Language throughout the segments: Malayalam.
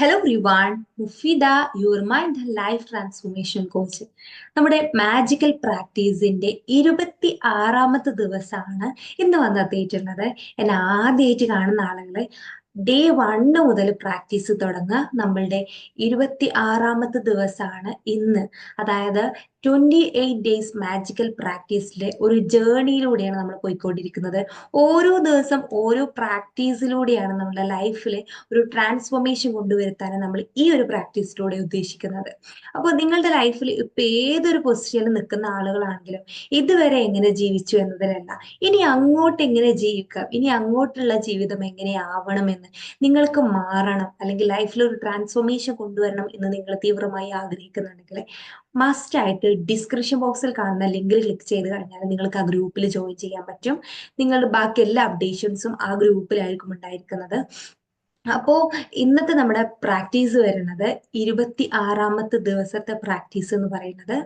Hello Rivan Mufida your mind life transformation coach നമ്മുടെ മാജിക്കൽ പ്രാക്ടീസിന്റെ ഇരുപത്തി ആറാമത്തെ ദിവസമാണ് ഇന്ന് വന്നെത്തിയിട്ടുള്ളത് എന്നെ ആദ്യമായിട്ട് കാണുന്ന ആളുകളെ ഡേ വണ്ണ് മുതൽ പ്രാക്ടീസ് തുടങ്ങുക. നമ്മളുടെ ഇരുപത്തി ആറാമത്തെ ദിവസമാണ് ഇന്ന്. അതായത് ട്വന്റി എയ്റ്റ് ഡേയ്സ് മാജിക്കൽ പ്രാക്ടീസിലെ ഒരു ജേണിയിലൂടെയാണ് നമ്മൾ പോയിക്കൊണ്ടിരിക്കുന്നത്. ഓരോ ദിവസം ഓരോ പ്രാക്ടീസിലൂടെയാണ് നമ്മുടെ ലൈഫിൽ ഒരു ട്രാൻസ്ഫോർമേഷൻ കൊണ്ടുവരുത്താൻ നമ്മൾ ഈ ഒരു പ്രാക്ടീസിലൂടെ ഉദ്ദേശിക്കുന്നത്. അപ്പോൾ നിങ്ങളുടെ ലൈഫിൽ ഇപ്പൊ ഏതൊരു പൊസിഷനിൽ നിൽക്കുന്ന ആളുകളാണെങ്കിലും ഇതുവരെ എങ്ങനെ ജീവിച്ചു എന്നതിലല്ല ഇനി അങ്ങോട്ട് എങ്ങനെ ജീവിക്കാം ഇനി അങ്ങോട്ടുള്ള ജീവിതം എങ്ങനെ ആവണമെന്ന് നിങ്ങൾക്ക് മാറണം അല്ലെങ്കിൽ ലൈഫിൽ ഒരു ട്രാൻസ്ഫോർമേഷൻ കൊണ്ടുവരണം എന്ന് നിങ്ങൾ തീവ്രമായി ആഗ്രഹിക്കുന്നുണ്ടെങ്കിൽ മസ്റ്റ് ആയിട്ട് ഡിസ്ക്രിപ്ഷൻ ബോക്സിൽ കാണുന്ന ലിങ്കിൽ ക്ലിക്ക് ചെയ്ത് കഴിഞ്ഞാൽ നിങ്ങൾക്ക് ആ ഗ്രൂപ്പിൽ ജോയിൻ ചെയ്യാൻ പറ്റും. നിങ്ങളുടെ ബാക്കി എല്ലാ അപ്ഡേഷൻസും ആ ഗ്രൂപ്പിലായിരിക്കും ഉണ്ടായിരിക്കുന്നത്. അപ്പോ ഇന്നത്തെ നമ്മുടെ പ്രാക്ടീസ് വരുന്നത് ഇരുപത്തി ആറാമത്തെ ദിവസത്തെ പ്രാക്ടീസ് എന്ന് പറയുന്നത്.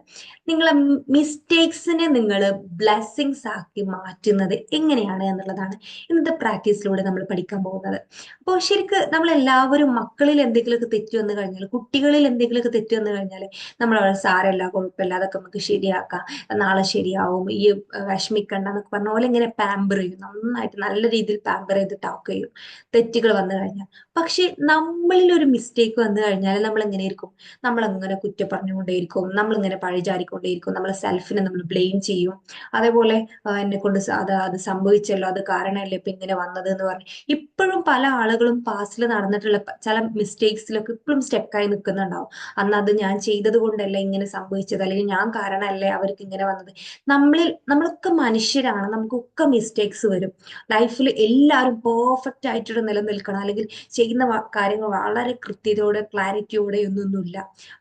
നിങ്ങളെ മിസ്റ്റേക്സിനെ നിങ്ങൾ ബ്ലെസ്സിങ്സ് ആക്കി മാറ്റുന്നത് എങ്ങനെയാണ് എന്നുള്ളതാണ് ഇന്നത്തെ പ്രാക്ടീസിലൂടെ നമ്മൾ പഠിക്കാൻ പോകുന്നത്. അപ്പോൾ ശരിക്ക് നമ്മൾ എല്ലാവരും മക്കളിൽ എന്തെങ്കിലുമൊക്കെ തെറ്റ് വന്നു കഴിഞ്ഞാൽ കുട്ടികളിൽ എന്തെങ്കിലുമൊക്കെ തെറ്റ് വന്നു കഴിഞ്ഞാൽ നമ്മൾ സാരമില്ല കുഴപ്പമില്ല അതൊക്കെ നമുക്ക് ശരിയാക്കാം. നാളെ ശരിയാവും ഈ വിഷമിക്കണ്ട എന്നൊക്കെ പറഞ്ഞ പോലെ ഇങ്ങനെ പാമ്പർ ചെയ്യും. നന്നായിട്ട് നല്ല രീതിയിൽ പാമ്പർ ചെയ്ത് ടോക്ക് ചെയ്യും തെറ്റുകൾ വന്നു കഴിഞ്ഞാൽ പക്ഷെ നമ്മളിൽ ഒരു മിസ്റ്റേക്ക് വന്നു കഴിഞ്ഞാൽ നമ്മൾ എങ്ങനെ ഇരിക്കും? നമ്മൾ അങ്ങനെ കുറ്റ പറഞ്ഞുകൊണ്ടേയിരിക്കും. നമ്മൾ ഇങ്ങനെ പഴിചാരിക്കൊണ്ടേയിരിക്കും നമ്മൾ സെൽഫിനെ നമ്മൾ ബ്ലെയിം ചെയ്യും. അതേപോലെ എന്നെ കൊണ്ട് അത് അത് സംഭവിച്ചല്ലോ അത് കാരണമല്ലേ ഇപ്പൊ ഇങ്ങനെ വന്നത് എന്ന് പറഞ്ഞു ഇപ്പോഴും പല ആളുകളും പാസ്റ്റിൽ നടന്നിട്ടുള്ള ചില മിസ്റ്റേക്സിലൊക്കെ ഇപ്പോഴും സ്റ്റെക്കായി നിൽക്കുന്നുണ്ടാവും അന്ന് അത് ഞാൻ ചെയ്തത് കൊണ്ടല്ല ഇങ്ങനെ സംഭവിച്ചത്? അല്ലെങ്കിൽ ഞാൻ കാരണമല്ലേ അവർക്ക് ഇങ്ങനെ വന്നത്? നമ്മളിൽ നമ്മളൊക്കെ മനുഷ്യരാണ്. നമുക്കൊക്കെ മിസ്റ്റേക്സ് വരും. ലൈഫിൽ എല്ലാവരും പെർഫെക്റ്റ് ആയിട്ട് നിലനിൽക്കണം. അല്ലെങ്കിൽ ചെയ്യുന്ന കാര്യങ്ങൾ വളരെ കൃത്യതയോടെ ക്ലാരിറ്റിയോടെ ഒന്നൊന്നുമില്ല.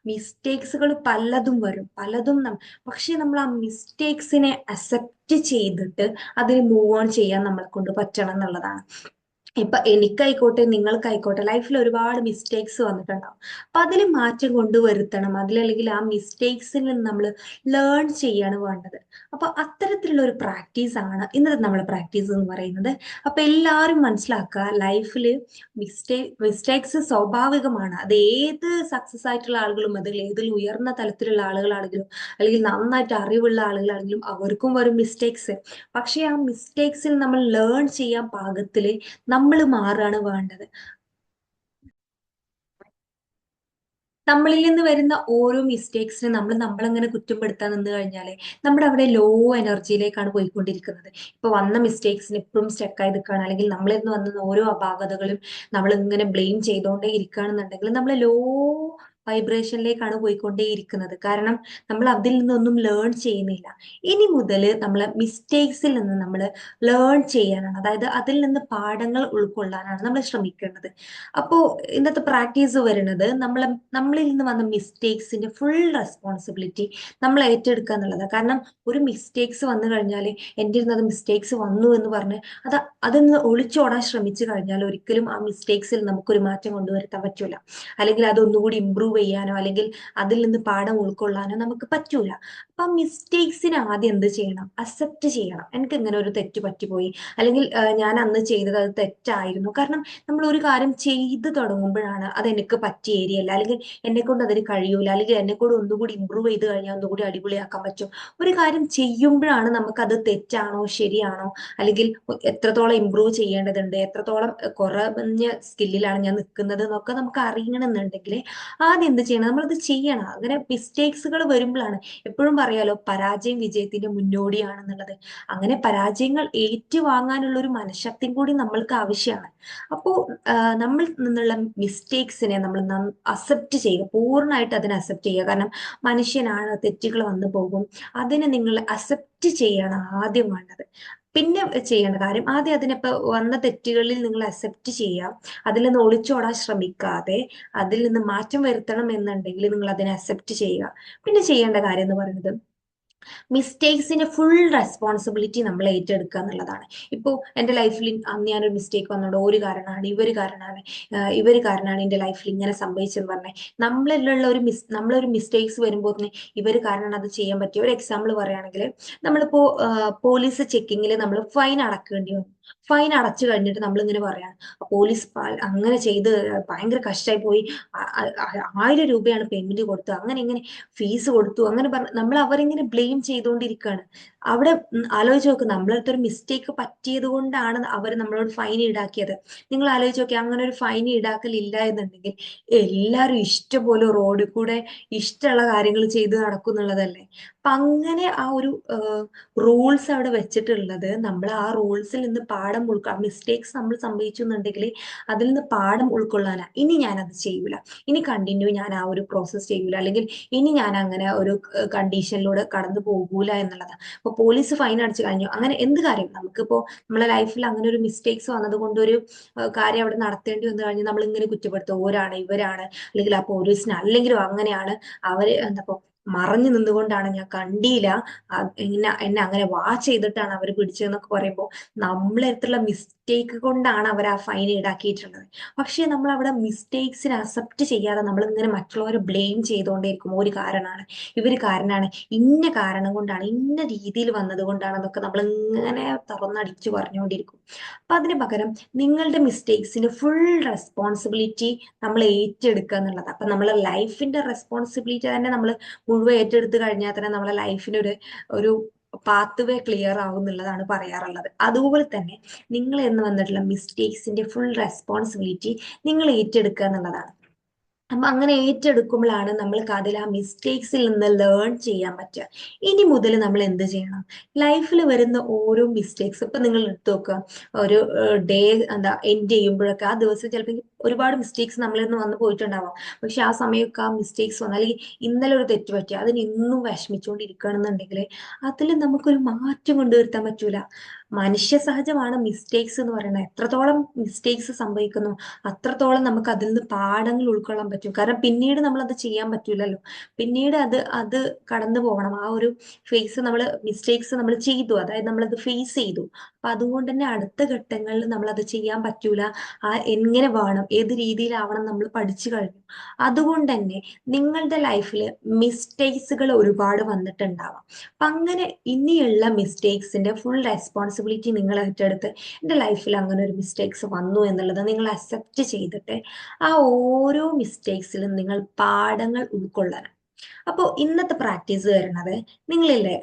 മിസ്റ്റേക്സുകൾ പലതും വരും. പലതും പക്ഷെ നമ്മൾ ആ മിസ്റ്റേക്സിനെ അക്സെപ്റ്റ് ചെയ്തിട്ട് അതിന് മൂവ് ഓൺ ചെയ്യാൻ നമ്മളെ കൊണ്ട് പറ്റണം എന്നുള്ളതാണ്. ഇപ്പൊ എനിക്കായിക്കോട്ടെ നിങ്ങൾക്കായിക്കോട്ടെ ലൈഫിൽ ഒരുപാട് മിസ്റ്റേക്സ് വന്നിട്ടുണ്ടാവും. അപ്പൊ അതിൽ മാറ്റം കൊണ്ടുവരുത്തണം. അതിലല്ലെങ്കിൽ ആ മിസ്റ്റേക്സിൽ നിന്ന് നമ്മൾ ലേൺ ചെയ്യാണ് വേണ്ടത്. അപ്പൊ അത്തരത്തിലുള്ള ഒരു പ്രാക്ടീസ് ആണ് ഇന്നത്തെ നമ്മുടെ പ്രാക്ടീസ് എന്ന് പറയുന്നത്. അപ്പൊ എല്ലാവരും മനസ്സിലാക്കുക ലൈഫിൽ മിസ്റ്റേക്ക് മിസ്റ്റേക്സ് സ്വാഭാവികമാണ്. അത് ഏത് സക്സസ് ആയിട്ടുള്ള ആളുകളും അതിൽ ഏതിൽ ഉയർന്ന തലത്തിലുള്ള ആളുകളാണെങ്കിലും അല്ലെങ്കിൽ നന്നായിട്ട് അറിവുള്ള ആളുകളാണെങ്കിലും അവർക്കും വരും മിസ്റ്റേക്സ് പക്ഷെ ആ മിസ്റ്റേക്സിൽ നമ്മൾ ലേൺ ചെയ്യാൻ പാകത്തിൽ നമ്മൾ മാറാണ് വേണ്ടത്. നമ്മളിൽ നിന്ന് വരുന്ന ഓരോ മിസ്റ്റേക്സിനെ നമ്മൾ നമ്മളങ്ങനെ കുറ്റപ്പെടുത്താൻ നിന്ന് കഴിഞ്ഞാൽ നമ്മുടെ അവിടെ ലോ എനർജിയിലേക്കാണ് പോയിക്കൊണ്ടിരിക്കുന്നത്. ഇപ്പൊ വന്ന മിസ്റ്റേക്സിന് എപ്പോഴും സ്റ്റക്കായി നിൽക്കുകയാണ്. അല്ലെങ്കിൽ നമ്മളിൽ നിന്ന് വന്ന ഓരോ അപാകതകളും നമ്മൾ ഇങ്ങനെ ബ്ലെയിം ചെയ്തുകൊണ്ടേ ഇരിക്കുകയാണെന്നുണ്ടെങ്കിൽ നമ്മൾ ലോ വൈബ്രേഷനിലേക്കാണ് പോയിക്കൊണ്ടേയിരിക്കുന്നത്. കാരണം നമ്മൾ അതിൽ നിന്നൊന്നും ലേൺ ചെയ്യുന്നില്ല. ഇനി മുതൽ നമ്മൾ മിസ്റ്റേക്സിൽ നിന്ന് നമ്മൾ ലേൺ ചെയ്യാനാണ്. അതായത് അതിൽ നിന്ന് പാഠങ്ങൾ ഉൾക്കൊള്ളാനാണ് നമ്മൾ ശ്രമിക്കേണ്ടത്. അപ്പോൾ ഇന്നത്തെ പ്രാക്ടീസ് വരുന്നത് നമ്മൾ നമ്മളിൽ നിന്ന് വന്ന മിസ്റ്റേക്സിന്റെ ഫുൾ റെസ്പോൺസിബിലിറ്റി നമ്മൾ ഏറ്റെടുക്കുക എന്നുള്ളതാണ്. കാരണം ഒരു മിസ്റ്റേക്സ് വന്നു കഴിഞ്ഞാൽ എന്റെ ഇരുന്നത് മിസ്റ്റേക്സ് വന്നു എന്ന് പറഞ്ഞ് അത് അതിൽ നിന്ന് ഒളിച്ചോടാൻ ശ്രമിച്ചു കഴിഞ്ഞാൽ ഒരിക്കലും ആ മിസ്റ്റേക്സിൽ നമുക്കൊരു മാറ്റം കൊണ്ടുവരുത്താൻ പറ്റില്ല അല്ലെങ്കിൽ അതൊന്നുകൂടി ഇമ്പ്രൂവ് ഇമ്പ്രൂവ് ചെയ്യാനോ അല്ലെങ്കിൽ അതിൽ നിന്ന് പാഠം ഉൾക്കൊള്ളാനോ നമുക്ക് പറ്റൂല. അപ്പൊ മിസ്റ്റേക്സിന് ആദ്യം എന്ത് ചെയ്യണം? അക്സെപ്റ്റ് ചെയ്യണം. എനിക്ക് ഇങ്ങനെ ഒരു തെറ്റ് പറ്റിപ്പോയി. അല്ലെങ്കിൽ ഞാൻ അന്ന് ചെയ്തത് അത് തെറ്റായിരുന്നു. കാരണം നമ്മൾ ഒരു കാര്യം ചെയ്തു തുടങ്ങുമ്പോഴാണ് അത് എനിക്ക് പറ്റിയ ഏരിയ അല്ല അല്ലെങ്കിൽ എന്നെ കൊണ്ട് അതിന് കഴിയൂല. അല്ലെങ്കിൽ എന്നെ കൂടെ ഒന്നുകൂടി ഇമ്പ്രൂവ് ചെയ്ത് കഴിഞ്ഞാൽ ഒന്നുകൂടി അടിപൊളിയാക്കാൻ പറ്റും. ഒരു കാര്യം ചെയ്യുമ്പോഴാണ് നമുക്ക് അത് തെറ്റാണോ? ശരിയാണോ? അല്ലെങ്കിൽ എത്രത്തോളം ഇമ്പ്രൂവ് ചെയ്യേണ്ടതുണ്ട്? എത്രത്തോളം കുറഞ്ഞ സ്കില്ലിലാണ് ഞാൻ നിൽക്കുന്നത് എന്നൊക്കെ നമുക്ക് അറിയണമെന്നുണ്ടെങ്കിൽ ആദ്യം എന്ത് ചെയ്യണം? നമ്മളത് ചെയ്യണം. അങ്ങനെ മിസ്റ്റേക്സുകൾ വരുമ്പോഴാണ് എപ്പോഴും പറയാലോ പരാജയം വിജയത്തിന്റെ മുന്നോടിയാണെന്നുള്ളത്. അങ്ങനെ പരാജയങ്ങൾ ഏറ്റുവാങ്ങാനുള്ള ഒരു മനഃശക്തിയും കൂടി നമ്മൾക്ക് ആവശ്യമാണ്. അപ്പോൾ നമ്മൾ നിന്നുള്ള മിസ്റ്റേക്സിനെ നമ്മൾ അക്സെപ്റ്റ് ചെയ്യുക. പൂർണമായിട്ട് അതിനെ അക്സെപ്റ്റ് ചെയ്യുക. കാരണം മനുഷ്യനാണ് തെറ്റുകൾ വന്നു പോകും. അതിനെ നിങ്ങൾ അക്സെപ്റ്റ് ചെയ്യണം ആദ്യം വേണ്ടത്. പിന്നെ ചെയ്യേണ്ട കാര്യം ആദ്യം അതിനിപ്പോ വന്ന തെറ്റുകളിൽ നിങ്ങൾ അക്സെപ്റ്റ് ചെയ്യുക അതിൽ നിന്ന് ഒളിച്ചോടാൻ ശ്രമിക്കാതെ അതിൽ നിന്ന് മാറ്റം വരുത്തണം എന്നുണ്ടെങ്കിൽ നിങ്ങൾ അതിനെ അക്സെപ്റ്റ് ചെയ്യുക. പിന്നെ ചെയ്യേണ്ട കാര്യം എന്ന് പറയുന്നത് മിസ്റ്റേക്സിന്റെ ഫുൾ റെസ്പോൺസിബിലിറ്റി നമ്മൾ ഏറ്റെടുക്കുക എന്നുള്ളതാണ്. ഇപ്പോൾ എന്റെ ലൈഫിൽ അന്ന് ഞാനൊരു മിസ്റ്റേക്ക് വന്നോണ്ട് ഒരു കാരണമാണ് ഇവർ കാരണമാണ് ഇവർ കാരണമാണ് എന്റെ ലൈഫിൽ ഇങ്ങനെ സംഭവിച്ചെന്ന് പറഞ്ഞാൽ നമ്മളിലുള്ള ഒരു മിസ് നമ്മളൊരു മിസ്റ്റേക്സ് വരുമ്പോൾ തന്നെ ഇവർ കാരണമാണ് അത് ചെയ്യാൻ പറ്റിയ. ഒരു എക്സാമ്പിൾ പറയുകയാണെങ്കിൽ നമ്മളിപ്പോൾ പോലീസ് ചെക്കിങ്ങിൽ നമ്മൾ ഫൈൻ അടക്കേണ്ടി വന്നു. ഫൈൻ അടച്ചു കഴിഞ്ഞിട്ട് നമ്മൾ ഇങ്ങനെ പറയാം പോലീസ് അങ്ങനെ ചെയ്ത് ഭയങ്കര കഷ്ടമായി പോയി. ആയിരം രൂപയാണ് പേയ്മെന്റ് കൊടുത്തത്. അങ്ങനെ ഇങ്ങനെ ഫീസ് കൊടുത്തു. അങ്ങനെ പറഞ്ഞ് നമ്മൾ അവരിങ്ങനെ ബ്ലെയിം ചെയ്തുകൊണ്ടിരിക്കുകയാണ് അവിടെ ആലോചിച്ച് നോക്ക്. നമ്മളടുത്ത് ഒരു മിസ്റ്റേക്ക് പറ്റിയത് കൊണ്ടാണ് അവർ നമ്മളോട് ഫൈൻ ഈടാക്കിയത്. നിങ്ങൾ ആലോചിച്ച് നോക്കി. അങ്ങനെ ഒരു ഫൈൻ ഈടാക്കലില്ല എന്നുണ്ടെങ്കിൽ എല്ലാവരും ഇഷ്ടപോലെ റോഡിൽ കൂടെ ഇഷ്ടമുള്ള കാര്യങ്ങൾ ചെയ്ത് നടക്കുന്നുള്ളതല്ലേ അപ്പൊ അങ്ങനെ ആ ഒരു റൂൾസ് അവിടെ വെച്ചിട്ടുള്ളത് നമ്മൾ ആ റൂൾസിൽ നിന്ന് പാഠം ഉൾക്കൊള്ള മിസ്റ്റേക്സ് നമ്മൾ സംഭവിച്ചു എന്നുണ്ടെങ്കിൽ അതിൽ നിന്ന് പാഠം ഉൾക്കൊള്ളാനാ. ഇനി ഞാൻ അത് ചെയ്യൂല. ഇനി കണ്ടിന്യൂ ഞാൻ ആ ഒരു പ്രോസസ് ചെയ്യൂല. അല്ലെങ്കിൽ ഇനി ഞാൻ അങ്ങനെ ഒരു കണ്ടീഷനിലൂടെ കടന്നു പോകൂല എന്നുള്ളതാണ് അപ്പൊ പോലീസ് ഫൈൻ അടിച്ചു കഴിഞ്ഞു. അങ്ങനെ എന്ത് കാര്യം? നമുക്കിപ്പോ നമ്മളെ ലൈഫിൽ അങ്ങനെ ഒരു മിസ്റ്റേക്സ് വന്നത് കൊണ്ട് ഒരു കാര്യം അവിടെ നടത്തേണ്ടി വന്നു കഴിഞ്ഞാൽ നമ്മൾ ഇങ്ങനെ കുറ്റപ്പെടുത്തും. ഓരാണ് ഇവരാണ് അല്ലെങ്കിൽ ആ പോലീസിന് അല്ലെങ്കിലും അങ്ങനെയാണ്. അവർ എന്താ മറഞ്ഞു നിന്നുകൊണ്ടാണ് ഞാൻ കണ്ടില്ല. എന്നെ അങ്ങനെ വാച്ച് ചെയ്തിട്ടാണ് അവർ പിടിച്ചതെന്നൊക്കെ പറയുമ്പോൾ നമ്മളെടുത്തുള്ള മിസ്റ്റേക്ക് കൊണ്ടാണ് അവർ ആ ഫൈൻ ഈടാക്കിയിട്ടുള്ളത്. പക്ഷേ നമ്മൾ അവിടെ മിസ്റ്റേക്സിനെ അക്സെപ്റ്റ് ചെയ്യാതെ നമ്മൾ ഇങ്ങനെ മറ്റുള്ളവരെ ബ്ലെയിം ചെയ്തുകൊണ്ടേയിരിക്കും ഒരു കാരണമാണ്. ഇവർ കാരണമാണ് ഇന്ന കാരണം കൊണ്ടാണ് ഇന്ന രീതിയിൽ വന്നത് കൊണ്ടാണ് എന്നൊക്കെ നമ്മൾ ഇങ്ങനെ തുറന്നടിച്ചു പറഞ്ഞുകൊണ്ടിരിക്കും. അപ്പൊ അതിന് പകരം നിങ്ങളുടെ മിസ്റ്റേക്സിന് ഫുൾ റെസ്പോൺസിബിലിറ്റി നമ്മൾ ഏറ്റെടുക്കുക എന്നുള്ളത്. അപ്പൊ നമ്മളെ ലൈഫിന്റെ റെസ്പോൺസിബിലിറ്റി തന്നെ നമ്മൾ മുഴുവൻ ഏറ്റെടുത്ത് കഴിഞ്ഞാൽ തന്നെ നമ്മളെ ലൈഫിന് ഒരു ഒരു പാത്ത് വേ ക്ലിയർ ആവും എന്നുള്ളതാണ് പറയാറുള്ളത്. അതുപോലെ തന്നെ നിങ്ങൾ എന്ന് വന്നിട്ടുള്ള മിസ്റ്റേക്സിന്റെ ഫുൾ റെസ്പോൺസിബിലിറ്റി നിങ്ങൾ ഏറ്റെടുക്കുക എന്നുള്ളതാണ്. അപ്പൊ അങ്ങനെ ഏറ്റെടുക്കുമ്പോഴാണ് നമ്മൾക്ക് അതിൽ ആ മിസ്റ്റേക്സിൽ നിന്ന് ലേൺ ചെയ്യാൻ പറ്റുക. ഇനി മുതൽ നമ്മൾ എന്ത് ചെയ്യണം? ലൈഫിൽ വരുന്ന ഓരോ മിസ്റ്റേക്സ് ഇപ്പൊ നിങ്ങൾ എടുത്തു നോക്കുക. ഒരു ഡേ എന്താ എൻഡ് ചെയ്യുമ്പോഴൊക്കെ ആ ദിവസം ചിലപ്പോൾ ഒരുപാട് മിസ്റ്റേക്സ് നമ്മളിൽ നിന്ന് വന്നു പോയിട്ടുണ്ടാവാം. പക്ഷെ ആ സമയമൊക്കെ ആ മിസ്റ്റേക്സ് വന്നു അല്ലെങ്കിൽ ഇന്നലെ ഒരു തെറ്റ് പറ്റി അതിന് ഇന്നും വിഷമിച്ചുകൊണ്ടിരിക്കുകയാണെന്നുണ്ടെങ്കിൽ അതിൽ നമുക്കൊരു മാറ്റം കൊണ്ടുവരുത്താൻ പറ്റൂല. മനുഷ്യ സഹജമാണ് മിസ്റ്റേക്സ് എന്ന് പറയുന്നത്. എത്രത്തോളം മിസ്റ്റേക്സ് സംഭവിക്കുന്നു അത്രത്തോളം നമുക്ക് അതിൽ നിന്ന് പാഠങ്ങൾ ഉൾക്കൊള്ളാൻ പറ്റും. കാരണം പിന്നീട് നമ്മൾ അത് ചെയ്യാൻ പറ്റൂലല്ലോ. പിന്നീട് അത് അത് കടന്നു പോകണം ആ ഒരു ഫേസ് നമ്മൾ മിസ്റ്റേക്സ് നമ്മൾ ചെയ്തു. അതായത് നമ്മൾ അത് ഫേസ് ചെയ്തു. അപ്പൊ അതുകൊണ്ട് തന്നെ അടുത്ത ഘട്ടങ്ങളിൽ നമ്മൾ അത് ചെയ്യാൻ പറ്റൂല. ആ എങ്ങനെ വേണം ഏത് രീതിയിലാവണം നമ്മൾ പഠിച്ചു കഴിഞ്ഞു. അതുകൊണ്ട് തന്നെ നിങ്ങളുടെ ലൈഫിൽ മിസ്റ്റേക്സുകൾ ഒരുപാട് വന്നിട്ടുണ്ടാവാം. അപ്പൊ അങ്ങനെ ഇനിയുള്ള മിസ്റ്റേക്സിന്റെ ഫുൾ റെസ്പോൺസിബിലിറ്റി നിങ്ങൾ ഏറ്റെടുത്ത് എന്റെ ലൈഫിൽ അങ്ങനെ ഒരു മിസ്റ്റേക്സ് വന്നു എന്നുള്ളത് നിങ്ങൾ അക്സെപ്റ്റ് ചെയ്തിട്ട് ആ ഓരോ മിസ്റ്റേക്സിലും നിങ്ങൾ പാഠങ്ങൾ ഉൾക്കൊള്ളണം. അപ്പോൾ ഇന്നത്തെ പ്രാക്ടീസ് വരുന്നത് നിങ്ങളില്ലേ?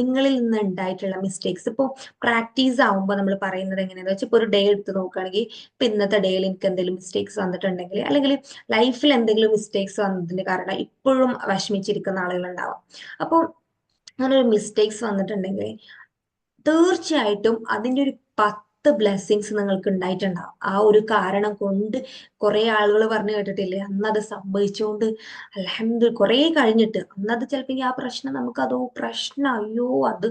നിങ്ങളിൽ നിന്ന് ഉണ്ടായിട്ടുള്ള മിസ്റ്റേക്സ് ഇപ്പോൾ പ്രാക്ടീസ് ആവുമ്പോൾ നമ്മൾ പറയുന്നത് എങ്ങനെയാണെന്ന് വെച്ചാൽ ഇപ്പോൾ ഒരു ഡേ എടുത്ത് നോക്കുകയാണെങ്കിൽ ഇപ്പൊ ഇന്നത്തെ ഡേയിൽ എനിക്ക് എന്തെങ്കിലും മിസ്റ്റേക്സ് വന്നിട്ടുണ്ടെങ്കിൽ അല്ലെങ്കിൽ ലൈഫിൽ എന്തെങ്കിലും മിസ്റ്റേക്സ് വന്നതിന്റെ കാരണം ഇപ്പോഴും വിഷമിച്ചിരിക്കുന്ന ആളുകളുണ്ടാവാം. അപ്പോൾ അങ്ങനെ ഒരു മിസ്റ്റേക്സ് വന്നിട്ടുണ്ടെങ്കിൽ തീർച്ചയായിട്ടും അതിന്റെ ഒരു പത്ത് ബ്ലെസ്സിങ്സ് നിങ്ങൾക്ക് ഉണ്ടായിട്ടുണ്ടാവും ആ ഒരു കാരണം കൊണ്ട് കുറെ ആളുകൾ പറഞ്ഞു കേട്ടിട്ടില്ലേ അന്നത് സംഭവിച്ചുകൊണ്ട് അലഹമ്മദ് കുറെ കഴിഞ്ഞിട്ട്. അന്നത് ചിലപ്പോൾ ആ പ്രശ്നം നമുക്ക് അതോ പ്രശ്നം അയ്യോ അത്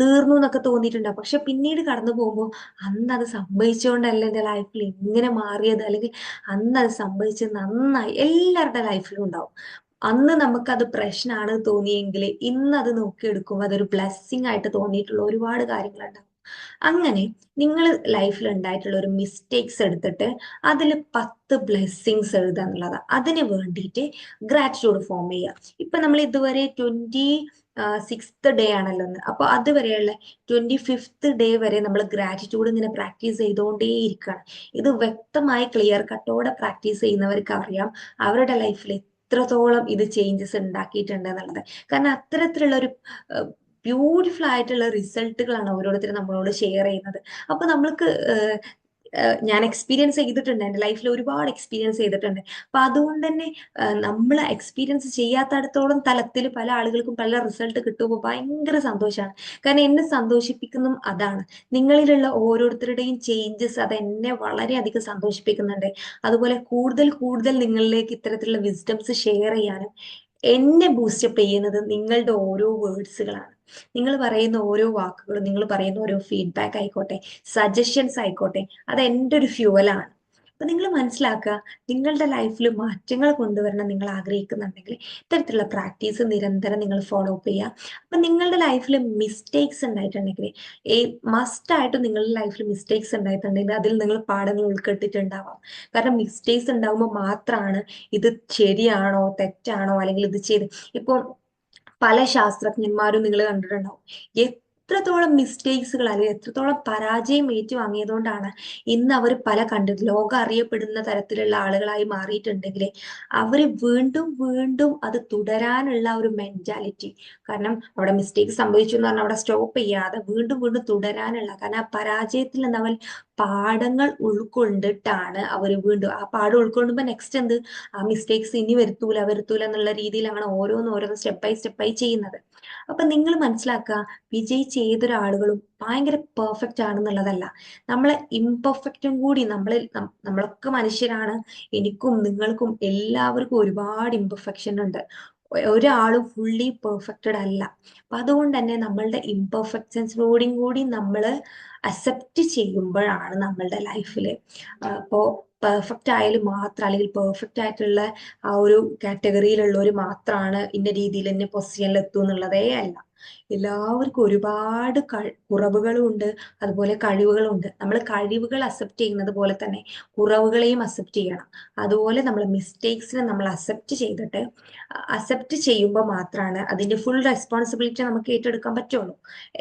തീർന്നു എന്നൊക്കെ തോന്നിയിട്ടുണ്ടാവും പക്ഷെ പിന്നീട് കടന്നു പോകുമ്പോൾ അന്ന് അത് സംഭവിച്ചുകൊണ്ടല്ല എന്റെ ലൈഫിൽ ഇങ്ങനെ മാറിയത്. അല്ലെങ്കിൽ അന്ന് അത് സംഭവിച്ചത് നന്നായി. എല്ലാവരുടെ ലൈഫിലും ഉണ്ടാവും. അന്ന് നമുക്കത് പ്രശ്നമാണ് തോന്നിയെങ്കിൽ ഇന്ന് അത് നോക്കിയെടുക്കുമ്പോൾ അതൊരു ബ്ലെസ്സിങ് ആയിട്ട് തോന്നിയിട്ടുള്ള ഒരുപാട് കാര്യങ്ങളുണ്ടാവും. അങ്ങനെ നിങ്ങൾ ലൈഫിൽ ഉണ്ടായിട്ടുള്ള ഒരു മിസ്റ്റേക്സ് എടുത്തിട്ട് അതിൽ പത്ത് ബ്ലെസ്സിങ്സ് എഴുതുക എന്നുള്ളത്. അതിന് വേണ്ടിയിട്ട് ഗ്രാറ്റിറ്റ്യൂഡ് ഫോം ചെയ്യുക. ഇപ്പൊ നമ്മൾ ഇതുവരെ ട്വന്റി സിക്സ്ത് ഡേ ആണല്ലോ അപ്പോൾ അതുവരെയുള്ള ട്വന്റി ഫിഫ്ത്ത് ഡേ വരെ നമ്മൾ ഗ്രാറ്റിറ്റ്യൂഡ് ഇങ്ങനെ പ്രാക്ടീസ് ചെയ്തുകൊണ്ടേ ഇരിക്കുകയാണ്. ഇത് വ്യക്തമായി ക്ലിയർ കട്ടോടെ പ്രാക്ടീസ് ചെയ്യുന്നവർക്ക് അറിയാം അവരുടെ ലൈഫിൽ എത്രത്തോളം ഇത് ചേഞ്ചസ് ഉണ്ടാക്കിയിട്ടുണ്ട് എന്നുള്ളത്. കാരണം അത്തരത്തിലുള്ള ഒരു ബ്യൂട്ടിഫുൾ ആയിട്ടുള്ള റിസൾട്ടുകളാണ് ഓരോരുത്തരും നമ്മളോട് ഷെയർ ചെയ്യുന്നത്. അപ്പൊ നമ്മൾക്ക് ഞാൻ എക്സ്പീരിയൻസ് ചെയ്തിട്ടുണ്ട്. എന്റെ ലൈഫിൽ ഒരുപാട് എക്സ്പീരിയൻസ് ചെയ്തിട്ടുണ്ട്. അപ്പൊ അതുകൊണ്ട് തന്നെ നമ്മൾ എക്സ്പീരിയൻസ് ചെയ്യാത്തടത്തോളം തലത്തിൽ പല ആളുകൾക്കും പല റിസൾട്ട് കിട്ടുമ്പോൾ ഭയങ്കര സന്തോഷമാണ്. കാരണം എന്നെ സന്തോഷിപ്പിക്കുന്നതും അതാണ്. നിങ്ങളിലുള്ള ഓരോരുത്തരുടെയും ചേഞ്ചസ് അത് എന്നെ വളരെയധികം സന്തോഷിപ്പിക്കുന്നുണ്ട്. അതുപോലെ കൂടുതൽ കൂടുതൽ നിങ്ങളിലേക്ക് ഇത്തരത്തിലുള്ള വിസ്ഡംസ് ഷെയർ ചെയ്യാനും എന്നെ ബൂസ്റ്റപ്പ് ചെയ്യുന്നത് നിങ്ങളുടെ ഓരോ വേർഡ്സുകളാണ് നിങ്ങൾ പറയുന്ന ഓരോ വാക്കുകളും നിങ്ങൾ പറയുന്ന ഓരോ ഫീഡ്ബാക്ക് ആയിക്കോട്ടെ സജഷൻസ് ആയിക്കോട്ടെ അത് എന്റെ ഒരു ഫ്യൂവലാണ് അപ്പൊ നിങ്ങൾ മനസ്സിലാക്കുക നിങ്ങളുടെ ലൈഫിൽ മാറ്റങ്ങൾ കൊണ്ടുവരണം നിങ്ങൾ ആഗ്രഹിക്കുന്നുണ്ടെങ്കിൽ ഇത്തരത്തിലുള്ള പ്രാക്ടീസ് നിരന്തരം നിങ്ങൾ ഫോളോ അപ്പ് ചെയ്യുക. അപ്പൊ നിങ്ങളുടെ ലൈഫിൽ മിസ്റ്റേക്സ് ഉണ്ടായിട്ടുണ്ടെങ്കിൽ ഈ മസ്റ്റ് ആയിട്ട് നിങ്ങളുടെ ലൈഫിൽ മിസ്റ്റേക്സ് ഉണ്ടായിട്ടുണ്ടെങ്കിൽ അതിൽ നിങ്ങൾ പാഠങ്ങൾ ഉൾക്കെട്ടിട്ടുണ്ടാവാം. കാരണം മിസ്റ്റേക്സ് ഉണ്ടാകുമ്പോൾ മാത്രമാണ് ഇത് ശരിയാണോ തെറ്റാണോ അല്ലെങ്കിൽ ഇത് ചെയ്ത് ഇപ്പോൾ പല ശാസ്ത്രജ്ഞന്മാരും നിങ്ങൾ കണ്ടിട്ടുണ്ടാവും. എത്രത്തോളം മിസ്റ്റേക്സുകൾ അല്ലെങ്കിൽ എത്രത്തോളം പരാജയം ഏറ്റുവാങ്ങിയതുകൊണ്ടാണ് ഇന്ന് അവർ പല കണ്ടു ലോകം അറിയപ്പെടുന്ന തരത്തിലുള്ള ആളുകളായി മാറിയിട്ടുണ്ടെങ്കിൽ അവർ വീണ്ടും വീണ്ടും അത് തുടരാനുള്ള ഒരു മെന്റാലിറ്റി കാരണം അവിടെ മിസ്റ്റേക്ക് സംഭവിച്ചു എന്ന് പറഞ്ഞാൽ അവിടെ സ്റ്റോപ്പ് ചെയ്യാതെ വീണ്ടും വീണ്ടും തുടരാനുള്ള കാരണം ആ പരാജയത്തിൽ നിന്ന് അവൻ പാഠങ്ങൾ ഉൾക്കൊണ്ടിട്ടാണ് അവർ വീണ്ടും ആ പാഠം ഉൾക്കൊള്ളുമ്പോൾ നെക്സ്റ്റ് എന്ത്? ആ മിസ്റ്റേക്സ് ഇനി വരുത്തൂല വരുത്തൂല എന്നുള്ള രീതിയിലാണ് ഓരോന്ന് ഓരോന്ന് സ്റ്റെപ്പ് ബൈ സ്റ്റെപ്പ് ആയി ചെയ്യുന്നത്. അപ്പൊ നിങ്ങൾ മനസ്സിലാക്കുക വിജയിച്ച ഏതൊരാളുകളും ഭയങ്കര പെർഫെക്റ്റ് ആണെന്നുള്ളതല്ല. നമ്മളെ ഇംപെർഫെക്റ്റും കൂടി നമ്മൾ നമ്മളൊക്കെ മനുഷ്യരാണ്. എനിക്കും നിങ്ങൾക്കും എല്ലാവർക്കും ഒരുപാട് ഇംപെർഫെക്ഷൻ ഉണ്ട്. ഒരാളും ഫുള്ളി പെർഫെക്റ്റഡ് അല്ല. അപ്പൊ അതുകൊണ്ട് തന്നെ നമ്മളുടെ ഇംപെർഫെക്ഷൻസിനോടും കൂടി നമ്മൾ അക്സെപ്റ്റ് ചെയ്യുമ്പോഴാണ് നമ്മളുടെ ലൈഫിൽ അപ്പോ പെർഫെക്റ്റ് ആയാലും മാത്രം അല്ലെങ്കിൽ പെർഫെക്റ്റ് ആയിട്ടുള്ള ആ ഒരു കാറ്റഗറിയിലുള്ളവർ മാത്രമാണ് ഇന്ന രീതിയിൽ തന്നെ പൊസിഷനിൽ എത്തും എന്നുള്ളതേ അല്ല. എല്ലാവർക്കും ഒരുപാട് കുറവുകളും ഉണ്ട് അതുപോലെ കഴിവുകളും ഉണ്ട് നമ്മൾ കഴിവുകൾ അക്സെപ്റ്റ് ചെയ്യുന്നത് പോലെ തന്നെ കുറവുകളെയും അക്സെപ്റ്റ് ചെയ്യണം. അതുപോലെ നമ്മൾ മിസ്റ്റേക്സിനെ നമ്മൾ അക്സെപ്റ്റ് ചെയ്തിട്ട് അക്സെപ്റ്റ് ചെയ്യുമ്പോൾ മാത്രമാണ് അതിന്റെ ഫുൾ റെസ്പോൺസിബിലിറ്റി നമുക്ക് ഏറ്റെടുക്കാൻ പറ്റുള്ളൂ.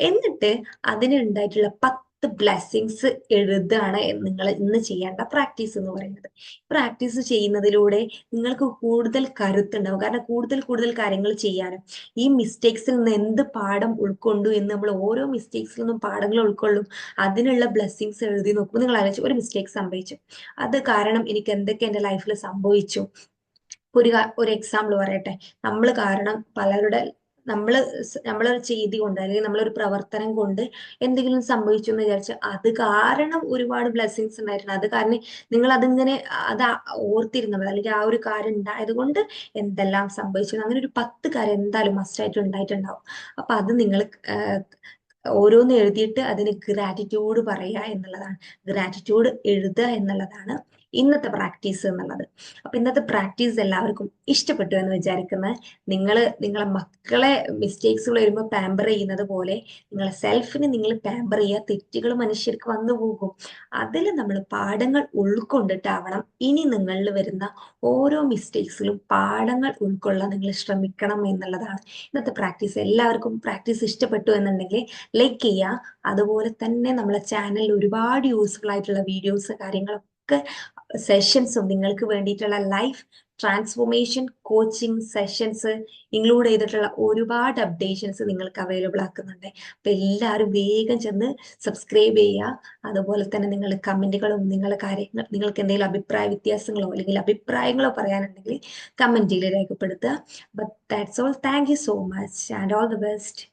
എന്നിട്ട് അതിനുണ്ടായിട്ടുള്ള പത്ത് ബ്ലെസ്സിങ്സ് എഴുതാണ് നിങ്ങൾ ഇന്ന് ചെയ്യേണ്ട പ്രാക്ടീസ് എന്ന് പറയുന്നത്. പ്രാക്ടീസ് ചെയ്യുന്നതിലൂടെ നിങ്ങൾക്ക് കൂടുതൽ കരുത്തുണ്ടാവും. കാരണം കൂടുതൽ കൂടുതൽ കാര്യങ്ങൾ ചെയ്യാനും ഈ മിസ്റ്റേക്സിൽ നിന്ന് എന്ത് പാഠം ഉൾക്കൊണ്ടു എന്ന് നമ്മൾ ഓരോ മിസ്റ്റേക്സിൽ നിന്നും പാഠങ്ങൾ ഉൾക്കൊള്ളും അതിനുള്ള ബ്ലെസ്സിങ്സ് എഴുതി നോക്കുമ്പോൾ നിങ്ങൾ ആലോചിച്ചു ഒരു മിസ്റ്റേക്ക് സംഭവിച്ചു. അത് കാരണം എനിക്ക് എന്തൊക്കെ എന്റെ ലൈഫിൽ സംഭവിച്ചു? ഒരു ഒരു എക്സാമ്പിൾ പറയട്ടെ. നമ്മൾ കാരണം പലരുടെ നമ്മൾ നമ്മളൊരു ചെയ്തി കൊണ്ട് അല്ലെങ്കിൽ നമ്മളൊരു പ്രവർത്തനം കൊണ്ട് എന്തെങ്കിലും സംഭവിച്ചു എന്ന് വിചാരിച്ച് അത് കാരണം ഒരുപാട് ബ്ലെസ്സിങ്സ് ഉണ്ടായിട്ടുണ്ട് അത് കാരണം നിങ്ങൾ അതിങ്ങനെ അത് ഓർത്തിരുന്നത് അല്ലെങ്കിൽ ആ ഒരു കാര്യം ഉണ്ടായത് കൊണ്ട് എന്തെല്ലാം സംഭവിച്ചു അങ്ങനെ ഒരു പത്ത് കാര്യം എന്തായാലും മസ്റ്റായിട്ട് ഉണ്ടായിട്ടുണ്ടാവും. അപ്പൊ അത് നിങ്ങൾ ഓരോന്ന് എഴുതിയിട്ട് അതിന് ഗ്രാറ്റിറ്റ്യൂഡ് പറയുക എന്നുള്ളതാണ്. ഗ്രാറ്റിറ്റ്യൂഡ് എഴുതുക എന്നുള്ളതാണ്. ഇന്നത്തെ പ്രാക്ടീസ് എന്നുള്ളത്. അപ്പൊ ഇന്നത്തെ പ്രാക്ടീസ് എല്ലാവർക്കും ഇഷ്ടപ്പെട്ടു എന്ന് വിചാരിക്കുന്നത് നിങ്ങൾ നിങ്ങളെ മക്കളെ മിസ്റ്റേക്സ് വരുമ്പോൾ പാമ്പർ ചെയ്യുന്നത് പോലെ നിങ്ങളെ സെൽഫിന് നിങ്ങൾ പാമ്പർ ചെയ്യുക. തെറ്റുകൾ മനുഷ്യർക്ക് വന്നു പോകും. അതിൽ നമ്മൾ പാഠങ്ങൾ ഉൾക്കൊണ്ടിട്ടാവണം. ഇനി നിങ്ങളിൽ വരുന്ന ഓരോ മിസ്റ്റേക്സിലും പാഠങ്ങൾ ഉൾക്കൊള്ളാൻ നിങ്ങൾ ശ്രമിക്കണം എന്നുള്ളതാണ് ഇന്നത്തെ പ്രാക്ടീസ്. എല്ലാവർക്കും പ്രാക്ടീസ് ഇഷ്ടപ്പെട്ടു എന്നുണ്ടെങ്കിൽ ലൈക്ക് ചെയ്യുക. അതുപോലെ തന്നെ നമ്മളെ ചാനലിൽ ഒരുപാട് യൂസ്ഫുൾ ആയിട്ടുള്ള വീഡിയോസ് കാര്യങ്ങളൊക്കെ സെഷൻസും നിങ്ങൾക്ക് വേണ്ടിയിട്ടുള്ള life transformation coaching sessions include ചെയ്തിട്ടുള്ള ഒരുപാട് അപ്ഡേഷൻസ് നിങ്ങൾക്ക് അവൈലബിൾ ആക്കുന്നുണ്ട്. അപ്പൊ എല്ലാവരും വേഗം ചെന്ന് സബ്സ്ക്രൈബ് ചെയ്യുക. അതുപോലെ തന്നെ നിങ്ങൾ കമന്റുകളും നിങ്ങളുടെ കാര്യങ്ങൾ നിങ്ങൾക്ക് എന്തെങ്കിലും അഭിപ്രായ വ്യത്യാസങ്ങളോ അല്ലെങ്കിൽ അഭിപ്രായങ്ങളോ പറയാനുണ്ടെങ്കിൽ കമന്റിൽ രേഖപ്പെടുത്തുക. But that's all thank you so much and all the best